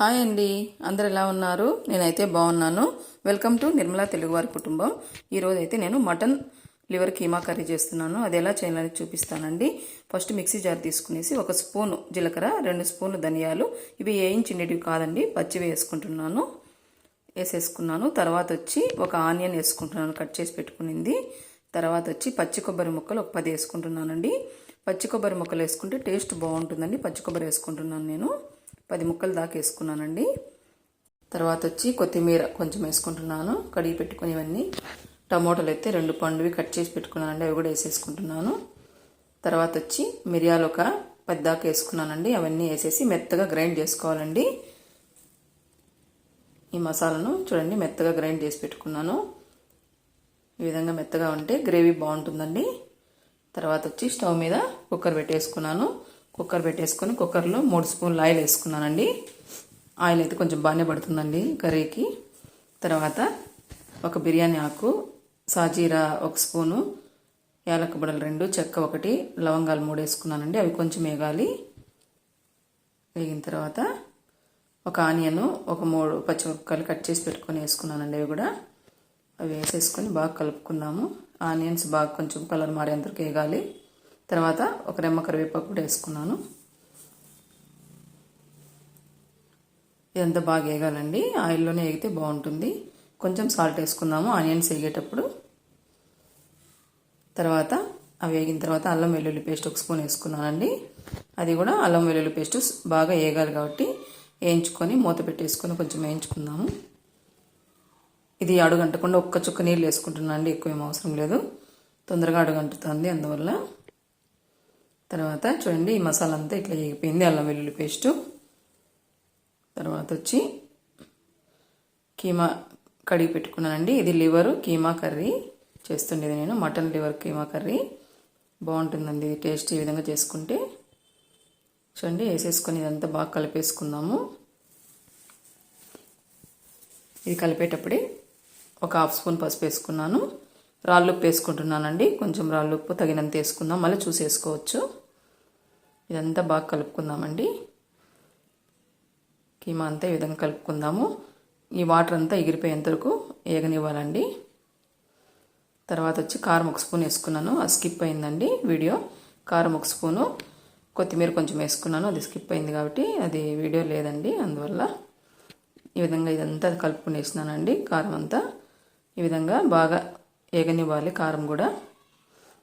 Hi అండి. అందరు ఎలా ఉన్నారు? నేనైతే బాగున్నాను. వెల్కమ్ టు నిర్మలా తెలుగువారి కుటుంబం. ఈరోజు అయితే నేను మటన్ లివర్ కీమా కర్రీ చేస్తున్నాను. అది ఎలా చేయాలని చూపిస్తానండి. ఫస్ట్ మిక్సీ జార్ తీసుకునేసి ఒక స్పూను జీలకర్ర రెండు స్పూన్లు ధనియాలు. ఇవి వేయించినవి కాదండి. పచ్చివి వేసుకుంటున్నాను. వేసేసుకున్నాను. తర్వాత వచ్చి ఒక ఆనియన్ వేసుకుంటున్నాను. కట్ చేసి పెట్టుకునింది. తర్వాత వచ్చి పచ్చి కొబ్బరి ముక్కలు ఒక పది వేసుకుంటున్నానండి. పచ్చి కొబ్బరి ముక్కలు వేసుకుంటే టేస్ట్ బాగుంటుందండి. పచ్చి కొబ్బరి వేసుకుంటున్నాను నేను. పది ముక్కలు దాకా వేసుకున్నానండి. తర్వాత వచ్చి కొత్తిమీర కొంచెం వేసుకుంటున్నాను. కడిగి పెట్టుకుని ఇవన్నీ. టమోటాలు అయితే రెండు పండువి కట్ చేసి పెట్టుకున్నానండి. అవి కూడా వేసేసుకుంటున్నాను. తర్వాత వచ్చి మిరియాలు ఒక పెద్దాక దాకా వేసుకున్నానండి. అవన్నీ వేసేసి మెత్తగా గ్రైండ్ చేసుకోవాలండి. ఈ మసాలాను చూడండి మెత్తగా గ్రైండ్ చేసి పెట్టుకున్నాను. ఈ విధంగా మెత్తగా ఉంటే గ్రేవీ బాగుంటుందండి. తర్వాత వచ్చి స్టవ్ మీద కుక్కర్ పెట్టేసుకున్నాను. కుక్కర్ పెట్టేసుకొని కుక్కర్లో మూడు స్పూన్లు ఆయిల్ వేసుకున్నానండి. ఆయిల్ అయితే కొంచెం బాగానే పడుతుందండి కర్రీకి. తర్వాత ఒక బిర్యానీ ఆకు సాజీరా ఒక స్పూను యాలక్క బుడలు రెండు చెక్క ఒకటి లవంగాలు మూడు వేసుకున్నానండి. అవి కొంచెం వేగాలి. వేగిన తర్వాత ఒక ఆనియన్ ఒక మూడు పచ్చిమిరపకాయలు కట్ చేసి పెట్టుకొని వేసుకున్నానండి అవి కూడా. అవి వేసేసుకొని బాగా కలుపుకున్నాము. ఆనియన్స్ బాగా కొంచెం కలర్ మారేంతవరకు వేగాలి. తర్వాత ఒక రెమ్మ కరివేపాకు కూడా వేసుకున్నాను. ఇదంతా బాగా వేగాలండి ఆయిల్లోనే వేగితే బాగుంటుంది. కొంచెం సాల్ట్ వేసుకుందాము. ఆనియన్స్ వేగేటప్పుడు తర్వాత అవి వేగిన తర్వాత అల్లం వెల్లుల్లి పేస్ట్ ఒక స్పూన్ వేసుకున్నానండి. అది కూడా అల్లం వెల్లుల్లి పేస్ట్ బాగా వేగాలి కాబట్టి వేయించుకొని మూత పెట్టేసుకొని కొంచెం వేయించుకుందాము. ఇది అడుగంటకుండా ఒక్క చుక్క నీళ్ళు వేసుకుంటున్నాను అండి ఎక్కువ ఏం అవసరం లేదు. తొందరగా అడుగంటుతుంది అందువల్ల. తర్వాత చూడండి ఈ మసాలా అంతా ఇట్లా వేగిపోయింది అల్లం వెల్లుల్లి పేస్టు. తర్వాత వచ్చి కీమా కడిగి పెట్టుకున్నానండి. ఇది లివరు కీమా కర్రీ చేస్తుండేది నేను. Mutton liver keema curry. బాగుంటుందండి ఇది టేస్ట్ ఈ విధంగా చేసుకుంటే. చూడండి వేసేసుకొని ఇదంతా బాగా కలిపేసుకుందాము. ఇది కలిపేటప్పుడే ఒక హాఫ్ స్పూన్ పసుపు వేసుకున్నాను. రాళ్ళుప్పు వేసుకుంటున్నానండి. కొంచెం రాళ్ళుప్పు తగినంత వేసుకుందాం. మళ్ళీ చూసేసుకోవచ్చు. ఇదంతా బాగా కలుపుకుందామండి. కీమా అంతా ఈ విధంగా కలుపుకుందాము. ఈ వాటర్ అంతా ఎగిరిపోయేంత వరకు ఏగనివ్వాలండి. తర్వాత వచ్చి కారం ఒక స్పూన్ వేసుకున్నాను అది స్కిప్ అయిందండి వీడియో. కారం ఒక స్పూను కొత్తిమీర కొంచెం వేసుకున్నాను అది స్కిప్ అయింది కాబట్టి అది వీడియో లేదండి అందువల్ల. ఈ విధంగా ఇదంతా కలుపుకునేసినానండి కారం అంతా. ఈ విధంగా బాగా ఏగనివ్వాలి కారం కూడా.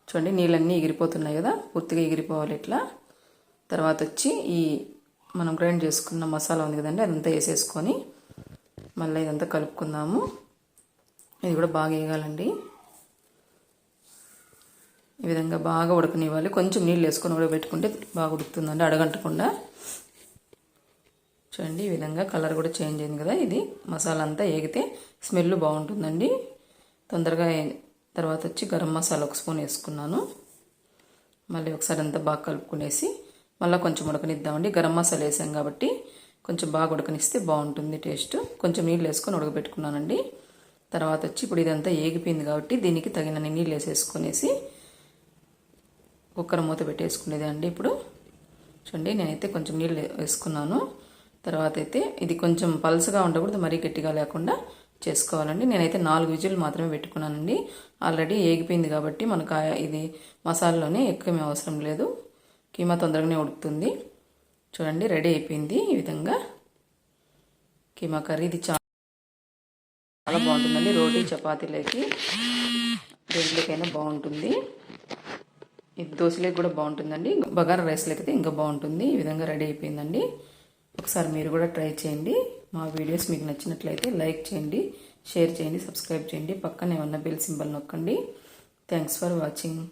చూడండి నీళ్ళన్నీ ఎగిరిపోతున్నాయి కదా పూర్తిగా ఎగిరిపోవాలి ఇట్లా. తర్వాత వచ్చి ఈ మనం గ్రైండ్ చేసుకున్న మసాలా ఉంది కదండి అదంతా వేసేసుకొని మళ్ళీ ఇదంతా కలుపుకుందాము. ఇది కూడా బాగా వేయగాలండి ఈ విధంగా బాగా ఉడకనివ్వాలి. కొంచెం నీళ్ళు వేసుకొని ఉడకబెట్టుకుంటే బాగా ఉడుకుతుందండి అడగంటకుండా. చూడండి ఈ విధంగా కలర్ కూడా చేంజ్ అయింది కదా ఇది. మసాలా అంతా ఏగితే స్మెల్ బాగుంటుందండి. తొందరగా తర్వాత వచ్చి గరం మసాలా ఒక స్పూన్ వేసుకున్నాను. మళ్ళీ ఒకసారి అంతా బాగా కలుపుకునేసి మళ్ళీ కొంచెం ఉడకనిద్దామండి. గరం మసాలా వేసాం కాబట్టి కొంచెం బాగా ఉడకనిస్తే బాగుంటుంది టేస్ట్. కొంచెం నీళ్ళు వేసుకొని ఉడకబెట్టుకున్నానండి. తర్వాత వచ్చి ఇప్పుడు ఇదంతా ఏగిపోయింది కాబట్టి దీనికి తగినన్ని నీళ్ళు వేసేసుకునేసి కుక్కర్ మూత పెట్టేసుకునేది అండి ఇప్పుడు. చూడండి నేనైతే కొంచెం నీళ్ళు వేసుకున్నాను. తర్వాత అయితే ఇది కొంచెం పల్సగా ఉండకూడదు మరీ గట్టిగా లేకుండా చేసుకోవాలండి. నేనైతే నాలుగు విజులు మాత్రమే పెట్టుకున్నానండి. ఆల్రెడీ ఏగిపోయింది కాబట్టి మనకు ఇది మసాలాలోనే ఎక్కువ అవసరం లేదు. కీమా తొందరగానే ఉడుకుతుంది. చూడండి రెడీ అయిపోయింది. ఈ విధంగా కీమా కర్రీ. ఇది చాలా చాలా బాగుంటుందండి. రోటీ చపాతీలకి దేంట్లోకైనా బాగుంటుంది. ఇది దోశలోకి కూడా బాగుంటుందండి. బగారా రైస్లోకి అయితే ఇంకా బాగుంటుంది. ఈ విధంగా రెడీ అయిపోయిందండి. ఒకసారి మీరు కూడా ట్రై చేయండి. మా వీడియోస్ మీకు నచ్చినట్లయితే లైక్ చేయండి షేర్ చేయండి సబ్స్క్రైబ్ చేయండి. పక్కనే ఉన్న బెల్ సింబల్ నొక్కండి. Thanks for watching.